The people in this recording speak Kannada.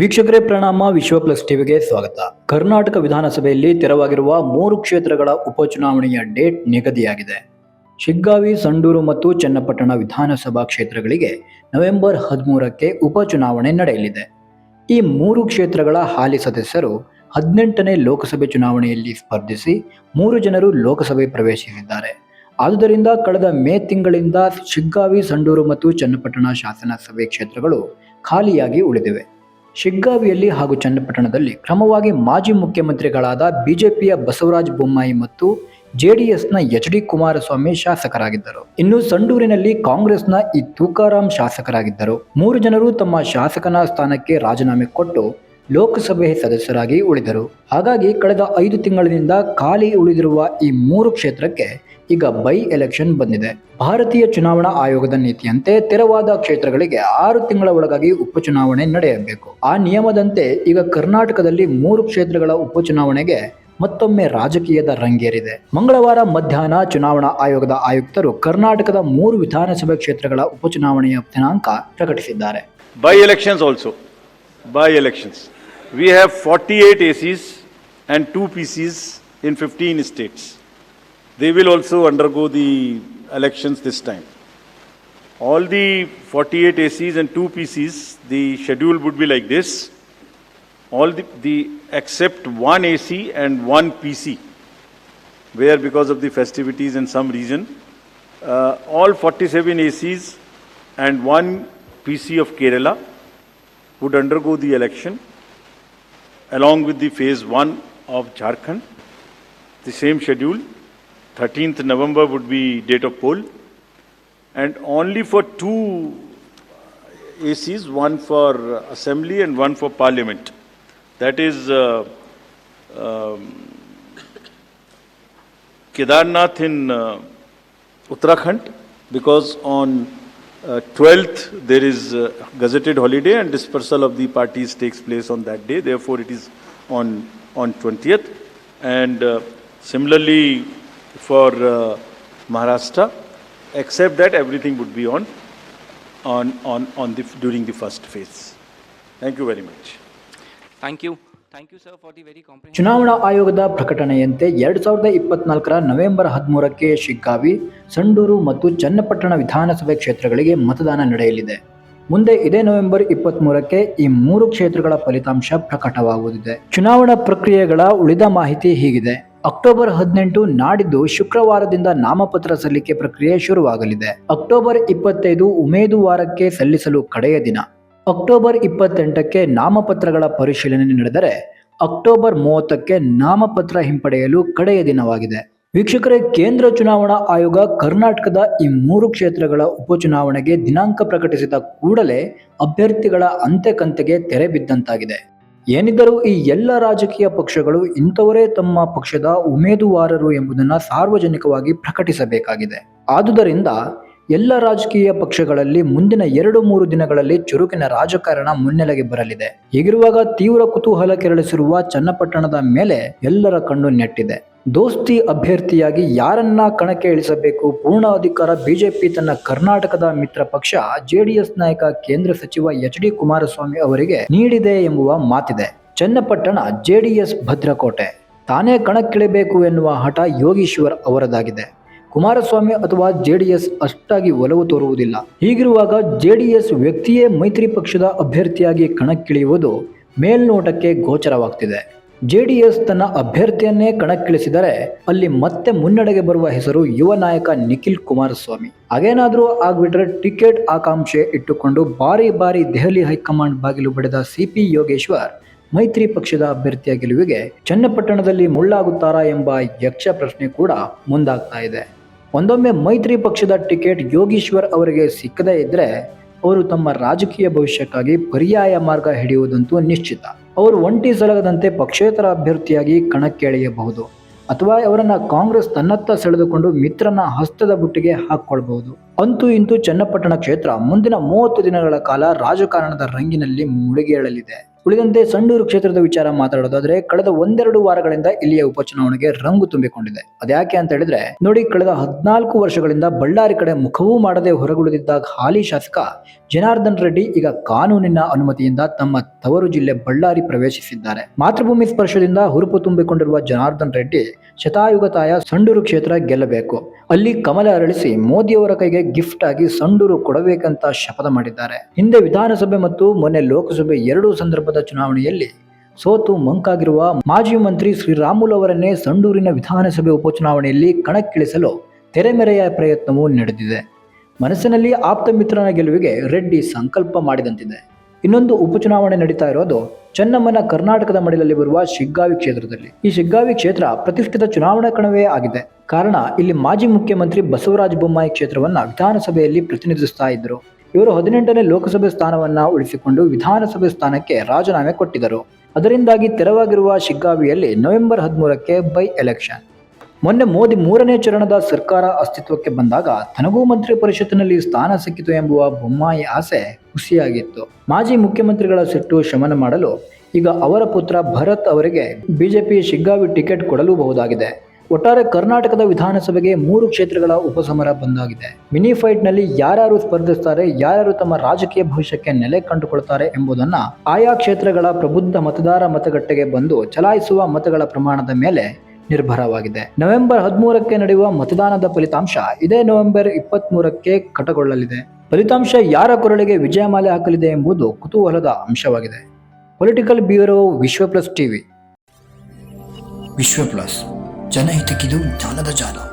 ವೀಕ್ಷಕರೇ, ಪ್ರಣಾಮ, ವಿಶ್ವ ಪ್ಲಸ್ ಟಿವಿಗೆ ಸ್ವಾಗತ. ಕರ್ನಾಟಕ ವಿಧಾನಸಭೆಯಲ್ಲಿ ತೆರವಾಗಿರುವ ಮೂರು ಕ್ಷೇತ್ರಗಳ ಉಪಚುನಾವಣೆಯ ಡೇಟ್ ನಿಗದಿಯಾಗಿದೆ. ಶಿಗ್ಗಾವಿ, ಸಂಡೂರು ಮತ್ತು ಚನ್ನಪಟ್ಟಣ ವಿಧಾನಸಭಾ ಕ್ಷೇತ್ರಗಳಿಗೆ ನವೆಂಬರ್ ಹದಿಮೂರಕ್ಕೆ ಉಪಚುನಾವಣೆ ನಡೆಯಲಿದೆ. ಈ ಮೂರು ಕ್ಷೇತ್ರಗಳ ಹಾಲಿ ಸದಸ್ಯರು ಹದಿನೆಂಟನೇ ಲೋಕಸಭೆ ಚುನಾವಣೆಯಲ್ಲಿ ಸ್ಪರ್ಧಿಸಿ ಮೂರು ಜನರು ಲೋಕಸಭೆ ಪ್ರವೇಶಿಸಿದ್ದಾರೆ. ಆದುದರಿಂದ ಕಳೆದ ಮೇ ತಿಂಗಳಿಂದ ಶಿಗ್ಗಾವಿ, ಸಂಡೂರು ಮತ್ತು ಚನ್ನಪಟ್ಟಣ ಶಾಸನಸಭೆ ಕ್ಷೇತ್ರಗಳು ಖಾಲಿಯಾಗಿ ಉಳಿದಿವೆ. ಶಿಗ್ಗಾವಿಯಲ್ಲಿ ಹಾಗೂ ಚನ್ನಪಟ್ಟಣದಲ್ಲಿ ಕ್ರಮವಾಗಿ ಮಾಜಿ ಮುಖ್ಯಮಂತ್ರಿಗಳಾದ ಬಿಜೆಪಿಯ ಬಸವರಾಜ ಬೊಮ್ಮಾಯಿ ಮತ್ತು ಜೆಡಿಎಸ್ನ ಎಚ್ ಡಿ ಕುಮಾರಸ್ವಾಮಿ ಶಾಸಕರಾಗಿದ್ದರು. ಇನ್ನು ಸಂಡೂರಿನಲ್ಲಿ ಕಾಂಗ್ರೆಸ್ನ ಈ ತೂಕಾರಾಂ ಶಾಸಕರಾಗಿದ್ದರು. ಮೂರು ಜನರು ತಮ್ಮ ಶಾಸಕನ ಸ್ಥಾನಕ್ಕೆ ರಾಜೀನಾಮೆ ಕೊಟ್ಟು ಲೋಕಸಭೆ ಸದಸ್ಯರಾಗಿ ಉಳಿದರು. ಹಾಗಾಗಿ ಕಳೆದ ಐದು ತಿಂಗಳಿನಿಂದ ಖಾಲಿ ಉಳಿದಿರುವ ಈ ಮೂರು ಕ್ಷೇತ್ರಕ್ಕೆ ಈಗ ಬೈ ಎಲೆಕ್ಷನ್ ಬಂದಿದೆ. ಭಾರತೀಯ ಚುನಾವಣಾ ಆಯೋಗದ ನೀತಿಯಂತೆ ತೆರವಾದ ಕ್ಷೇತ್ರಗಳಿಗೆ ಆರು ತಿಂಗಳ ಒಳಗಾಗಿ ಉಪಚುನಾವಣೆ ನಡೆಯಬೇಕು. ಆ ನಿಯಮದಂತೆ ಈಗ ಕರ್ನಾಟಕದಲ್ಲಿ ಮೂರು ಕ್ಷೇತ್ರಗಳ ಉಪಚುನಾವಣೆಗೆ ಮತ್ತೊಮ್ಮೆ ರಾಜಕೀಯದ ರಂಗೇರಿದೆ. ಮಂಗಳವಾರ ಮಧ್ಯಾಹ್ನ ಚುನಾವಣಾ ಆಯೋಗದ ಆಯುಕ್ತರು ಕರ್ನಾಟಕದ ಮೂರು ವಿಧಾನಸಭೆ ಕ್ಷೇತ್ರಗಳ ಉಪಚುನಾವಣೆಯ ದಿನಾಂಕ ಪ್ರಕಟಿಸಿದ್ದಾರೆ. By election by election we have forty eight 48 ACs and 2 PCs in 15 states. They will also undergo the elections this time. All the 48 ACs and 2 PCs, the schedule would be like this. All the, the except one AC and one PC, where because of the festivities and some reason, uh, all 47 ACs and one PC of Kerala would undergo the election along with the phase one of Jharkhand. The same schedule, 13th November would be date of poll, and only for two ACs, one for assembly and one for parliament. That is uh, um, Kedarnath in uh, Uttarakhand, because on uh, 12th there is gazetted holiday and dispersal of the parties takes place on that day. Therefore, it is on on 20th. And uh, similarly for uh, Maharashtra, except that everything would be on on on on the during the first phase. Thank you very much. Thank you. Thank you, sir, for the very comprehensive. ಚುನಾವಣಾ ಆಯೋಗದ ಪ್ರಕಟಣೆಯಂತೆ ಎರಡು ಸಾವಿರದ ಇಪ್ಪತ್ನಾಲ್ಕರ ನವೆಂಬರ್ ಹದಿಮೂರಕ್ಕೆ ಶಿಗ್ಗಾವಿ ಸಂಡೂರು ಮತ್ತು ಚನ್ನಪಟ್ಟಣ ವಿಧಾನಸಭೆ ಕ್ಷೇತ್ರಗಳಿಗೆ ಮತದಾನ ನಡೆಯಲಿದೆ ಮುಂದೆ ಇದೇ ನವೆಂಬರ್ ಇಪ್ಪತ್ಮೂರಕ್ಕೆ ಈ ಮೂರು ಕ್ಷೇತ್ರಗಳ ಫಲಿತಾಂಶ ಪ್ರಕಟವಾಗುವುದಿದೆ ಚುನಾವಣಾ ಪ್ರಕ್ರಿಯೆಗಳ ಉಳಿದ ಮಾಹಿತಿ ಹೀಗಿದೆ ಅಕ್ಟೋಬರ್ ಹದಿನೆಂಟು ನಾಡಿದ್ದು ಶುಕ್ರವಾರದಿಂದ ನಾಮಪತ್ರ ಸಲ್ಲಿಕೆ ಪ್ರಕ್ರಿಯೆ ಶುರುವಾಗಲಿದೆ. ಅಕ್ಟೋಬರ್ ಇಪ್ಪತ್ತೈದು ಉಮೇದುವಾರಕ್ಕೆ ಸಲ್ಲಿಸಲು ಕಡೆಯ ದಿನ. ಅಕ್ಟೋಬರ್ ಇಪ್ಪತ್ತೆಂಟಕ್ಕೆ ನಾಮಪತ್ರಗಳ ಪರಿಶೀಲನೆ ನಡೆದರೆ, ಅಕ್ಟೋಬರ್ ಮೂವತ್ತಕ್ಕೆ ನಾಮಪತ್ರ ಹಿಂಪಡೆಯಲು ಕಡೆಯ ದಿನವಾಗಿದೆ. ವೀಕ್ಷಕರೇ, ಕೇಂದ್ರ ಚುನಾವಣಾ ಆಯೋಗ ಕರ್ನಾಟಕದ ಈ ಮೂರು ಕ್ಷೇತ್ರಗಳ ಉಪಚುನಾವಣೆಗೆ ದಿನಾಂಕ ಪ್ರಕಟಿಸಿದ ಕೂಡಲೇ ಅಭ್ಯರ್ಥಿಗಳ ಅಂತೆಕಂತೆಗೆ ತೆರೆ ಬಿದ್ದಂತಾಗಿದೆ. ಏನಿದ್ದರೂ ಈ ಎಲ್ಲ ರಾಜಕೀಯ ಪಕ್ಷಗಳು ಇಂಥವರೇ ತಮ್ಮ ಪಕ್ಷದ ಉಮೇದುವಾರರು ಎಂಬುದನ್ನು ಸಾರ್ವಜನಿಕವಾಗಿ ಪ್ರಕಟಿಸಬೇಕಾಗಿದೆ. ಆದುದರಿಂದ ಎಲ್ಲ ರಾಜಕೀಯ ಪಕ್ಷಗಳಲ್ಲಿ ಮುಂದಿನ ಎರಡು ಮೂರು ದಿನಗಳಲ್ಲಿ ಚುರುಕಿನ ರಾಜಕಾರಣ ಮುನ್ನೆಲೆಗೆ ಬರಲಿದೆ. ಹೀಗಿರುವಾಗ ತೀವ್ರ ಕುತೂಹಲ ಕೆರಳಿಸಿರುವ ಚನ್ನಪಟ್ಟಣದ ಮೇಲೆ ಎಲ್ಲರ ಕಣ್ಣು ನೆಟ್ಟಿದೆ. ದೋಸ್ತಿ ಅಭ್ಯರ್ಥಿಯಾಗಿ ಯಾರನ್ನ ಕಣಕ್ಕೆ ಇಳಿಸಬೇಕು? ಪೂರ್ಣ ಅಧಿಕಾರ ಬಿಜೆಪಿ ತನ್ನ ಕರ್ನಾಟಕದ ಮಿತ್ರ ಪಕ್ಷ, ಜೆಡಿಎಸ್ ನಾಯಕ ಕೇಂದ್ರ ಸಚಿವ ಎಚ್ ಡಿ ಕುಮಾರಸ್ವಾಮಿ ಅವರಿಗೆ ನೀಡಿದೆ ಎಂಬುವ ಮಾತಿದೆ. ಚನ್ನಪಟ್ಟಣ, ಜೆಡಿಎಸ್ ಭದ್ರಕೋಟೆ. ತಾನೇ ಕಣಕ್ಕಿಳಿಬೇಕು ಎನ್ನುವ ಹಠ ಯೋಗೀಶ್ವರ್ ಅವರದಾಗಿದೆ. ಕುಮಾರಸ್ವಾಮಿ ಅಥವಾ ಜೆಡಿಎಸ್ ಅಷ್ಟಾಗಿ ಒಲವು ತೋರುವುದಿಲ್ಲ. ಹೀಗಿರುವಾಗ ಜೆಡಿಎಸ್ ವ್ಯಕ್ತಿಯೇ ಮೈತ್ರಿ ಪಕ್ಷದ ಅಭ್ಯರ್ಥಿಯಾಗಿ ಕಣಕ್ಕಿಳಿಯುವುದು ಮೇಲ್ನೋಟಕ್ಕೆ ಗೋಚರವಾಗ್ತಿದೆ. ಜೆಡಿಎಸ್ ತನ್ನ ಅಭ್ಯರ್ಥಿಯನ್ನೇ ಕಣಕ್ಕಿಳಿಸಿದರೆ ಅಲ್ಲಿ ಮತ್ತೆ ಮುನ್ನಡೆಗೆ ಬರುವ ಹೆಸರು ಯುವ ನಾಯಕ ನಿಖಿಲ್ ಕುಮಾರಸ್ವಾಮಿ. ಹಾಗೇನಾದರೂ ಆಗ್ಬಿಟ್ರೆ ಟಿಕೆಟ್ ಆಕಾಂಕ್ಷೆ ಇಟ್ಟುಕೊಂಡು ಬಾರಿ ಬಾರಿ ದೆಹಲಿ ಹೈಕಮಾಂಡ್ ಬಾಗಿಲು ಬಡಿದ ಸಿಪಿ ಯೋಗೇಶ್ವರ್, ಮೈತ್ರಿ ಪಕ್ಷದ ಅಭ್ಯರ್ಥಿಯ ಗೆಲುವಿಗೆ ಚನ್ನಪಟ್ಟಣದಲ್ಲಿ ಮುಳ್ಳಾಗುತ್ತಾರಾ ಎಂಬ ಯಕ್ಷ ಪ್ರಶ್ನೆ ಕೂಡ ಮುಂದಾಗ್ತಾ ಇದೆ. ಒಂದೊಮ್ಮೆ ಮೈತ್ರಿ ಪಕ್ಷದ ಟಿಕೆಟ್ ಯೋಗೀಶ್ವರ್ ಅವರಿಗೆ ಸಿಕ್ಕದೇ ಇದ್ರೆ ಅವರು ತಮ್ಮ ರಾಜಕೀಯ ಭವಿಷ್ಯಕ್ಕಾಗಿ ಪರ್ಯಾಯ ಮಾರ್ಗ ಹಿಡಿಯುವುದಂತೂ ನಿಶ್ಚಿತ. ಅವರು ಒಂಟಿ ಸಲಗದಂತೆ ಪಕ್ಷೇತರ ಅಭ್ಯರ್ಥಿಯಾಗಿ ಕಣಕ್ಕೆ ಎಳೆಯಬಹುದು ಅಥವಾ ಅವರನ್ನು ಕಾಂಗ್ರೆಸ್ ತನ್ನತ್ತ ಸೆಳೆದುಕೊಂಡು ಮಿತ್ರನ ಹಸ್ತದ ಬುಟ್ಟಿಗೆ ಹಾಕೊಳ್ಬಹುದು ಅಂತೂ ಇಂತೂ ಚನ್ನಪಟ್ಟಣ ಕ್ಷೇತ್ರ ಮುಂದಿನ ಮೂವತ್ತು ದಿನಗಳ ಕಾಲ ರಾಜಕಾರಣದ ರಂಗಿನಲ್ಲಿ ಮುಳುಗೇಳಲಿದೆ. ಉಳಿದಂತೆ ಸಂಡೂರು ಕ್ಷೇತ್ರದ ವಿಚಾರ ಮಾತಾಡೋದಾದ್ರೆ ಕಳೆದ ಒಂದೆರಡು ವಾರಗಳಿಂದ ಇಲ್ಲಿಯ ಉಪಚುನಾವಣೆಗೆ ರಂಗು ತುಂಬಿಕೊಂಡಿದೆ. ಅದ್ಯಾಕೆ ಅಂತ ಹೇಳಿದ್ರೆ, ನೋಡಿ ಕಳೆದ ಹದಿನಾಲ್ಕು ವರ್ಷಗಳಿಂದ ಬಳ್ಳಾರಿ ಕಡೆ ಮುಖವೂ ಮಾಡದೆ ಹೊರಗುಳಿದಿದ್ದ ಹಾಲಿ ಶಾಸಕ ಜನಾರ್ದನ್ ರೆಡ್ಡಿ ಈಗ ಕಾನೂನಿನ ಅನುಮತಿಯಿಂದ ತಮ್ಮ ತವರು ಜಿಲ್ಲೆ ಬಳ್ಳಾರಿ ಪ್ರವೇಶಿಸಿದ್ದಾರೆ. ಮಾತೃಭೂಮಿ ಸ್ಪರ್ಶದಿಂದ ಹುರುಪು ತುಂಬಿಕೊಂಡಿರುವ ಜನಾರ್ದನ್ ರೆಡ್ಡಿ ಶತಾಯುಗತಾಯ ಸಂಡೂರು ಕ್ಷೇತ್ರ ಗೆಲ್ಲಬೇಕು. ಅಲ್ಲಿ ಕಮಲ ಅರಳಿಸಿ ಮೋದಿಯವರ ಕೈಗೆ ಗಿಫ್ಟ್ ಆಗಿ ಸಂಡೂರು ಕೊಡಬೇಕಂತ ಶಪಥ ಮಾಡಿದ್ದಾರೆ. ಹಿಂದೆ ವಿಧಾನಸಭೆ ಮತ್ತು ಮೊನ್ನೆ ಲೋಕಸಭೆ ಎರಡೂ ಸಂದರ್ಭದ ಚುನಾವಣೆಯಲ್ಲಿ ಸೋತು ಮಂಕಾಗಿರುವ ಮಾಜಿ ಮಂತ್ರಿ ಶ್ರೀರಾಮುಲು ಅವರನ್ನೇ ಸಂಡೂರಿನ ವಿಧಾನಸಭೆ ಉಪಚುನಾವಣೆಯಲ್ಲಿ ಕಣಕ್ಕಿಳಿಸಲು ತೆರೆಮೆರೆಯ ಪ್ರಯತ್ನವೂ ನಡೆದಿದೆ. ಮನಸ್ಸಿನಲ್ಲಿ ಆಪ್ತ ಮಿತ್ರನ ಗೆಲುವಿಗೆ ರೆಡ್ಡಿ ಸಂಕಲ್ಪ ಮಾಡಿದಂತಿದೆ. ಇನ್ನೊಂದು ಉಪಚುನಾವಣೆ ನಡೀತಾ ಇರೋದು ಚೆನ್ನಮ್ಮನ ಕರ್ನಾಟಕದ ಮಡಿಲಲ್ಲಿ ಬರುವ ಶಿಗ್ಗಾವಿ ಕ್ಷೇತ್ರದಲ್ಲಿ. ಈ ಶಿಗ್ಗಾವಿ ಕ್ಷೇತ್ರ ಪ್ರತಿಷ್ಠಿತ ಚುನಾವಣಾ ಕಣವೇ ಆಗಿದೆ. ಕಾರಣ, ಇಲ್ಲಿ ಮಾಜಿ ಮುಖ್ಯಮಂತ್ರಿ ಬಸವರಾಜ ಬೊಮ್ಮಾಯಿ ಕ್ಷೇತ್ರವನ್ನ ವಿಧಾನಸಭೆಯಲ್ಲಿ ಪ್ರತಿನಿಧಿಸ್ತಾ ಇದ್ದರು. ಇವರು ಹದಿನೆಂಟನೇ ಲೋಕಸಭೆ ಸ್ಥಾನವನ್ನ ಉಳಿಸಿಕೊಂಡು ವಿಧಾನಸಭೆ ಸ್ಥಾನಕ್ಕೆ ರಾಜೀನಾಮೆ ಕೊಟ್ಟಿದ್ದರು. ಅದರಿಂದಾಗಿ ತೆರವಾಗಿರುವ ಶಿಗ್ಗಾವಿಯಲ್ಲಿ ನವೆಂಬರ್ ಹದಿಮೂರಕ್ಕೆ ಬೈ ಎಲೆಕ್ಷನ್ ಮೊನ್ನೆ ಮೋದಿ ಮೂರನೇ ಚರಣದ ಸರ್ಕಾರ ಅಸ್ತಿತ್ವಕ್ಕೆ ಬಂದಾಗ ತನಗೂ ಮಂತ್ರಿ ಪರಿಷತ್ತಿನಲ್ಲಿ ಸ್ಥಾನ ಸಿಕ್ಕಿತು ಎಂಬುವ ಬೊಮ್ಮಾಯಿ ಆಸೆ ಹುಸಿಯಾಗಿತ್ತು. ಮಾಜಿ ಮುಖ್ಯಮಂತ್ರಿಗಳ ಸಿಟ್ಟು ಶಮನ ಮಾಡಲು ಈಗ ಅವರ ಪುತ್ರ ಭರತ್ ಅವರಿಗೆ ಬಿಜೆಪಿ ಶಿಗ್ಗಾವಿ ಟಿಕೆಟ್ ಕೊಡಲೂಬಹುದಾಗಿದೆ. ಒಟ್ಟಾರೆ ಕರ್ನಾಟಕದ ವಿಧಾನಸಭೆಗೆ ಮೂರು ಕ್ಷೇತ್ರಗಳ ಉಪಸಮರ ಬಂದಾಗಿದೆ. ಮಿನಿ ಫೈಟ್ನಲ್ಲಿ ಯಾರ್ಯಾರು ಸ್ಪರ್ಧಿಸ್ತಾರೆ, ಯಾರ್ಯಾರು ತಮ್ಮ ರಾಜಕೀಯ ಭವಿಷ್ಯಕ್ಕೆ ನೆಲೆ ಕಂಡುಕೊಳ್ತಾರೆ ಎಂಬುದನ್ನ ಆಯಾ ಕ್ಷೇತ್ರಗಳ ಪ್ರಬುದ್ಧ ಮತದಾರ ಮತಗಟ್ಟೆಗೆ ಬಂದು ಚಲಾಯಿಸುವ ಮತಗಳ ಪ್ರಮಾಣದ ಮೇಲೆ ನಿರ್ಭರವಾಗಿದೆ. ನವೆಂಬರ್ ಹದಿಮೂರಕ್ಕೆ ನಡೆಯುವ ಮತದಾನದ ಫಲಿತಾಂಶ ಇದೇ ನವೆಂಬರ್ ಇಪ್ಪತ್ತ್ ಮೂರಕ್ಕೆ ಕಟಗೊಳ್ಳಲಿದೆ. ಫಲಿತಾಂಶ ಯಾರ ಕೊರಳಿಗೆ ವಿಜಯಮಾಲೆ ಹಾಕಲಿದೆ ಎಂಬುದು ಕುತೂಹಲದ ಅಂಶವಾಗಿದೆ. Political bureau Vishwa plus TV. Vishwa plus ಜನಹಿತಕ್ಕಿದು ಜ್ಞಾನದ ಜಾಲ.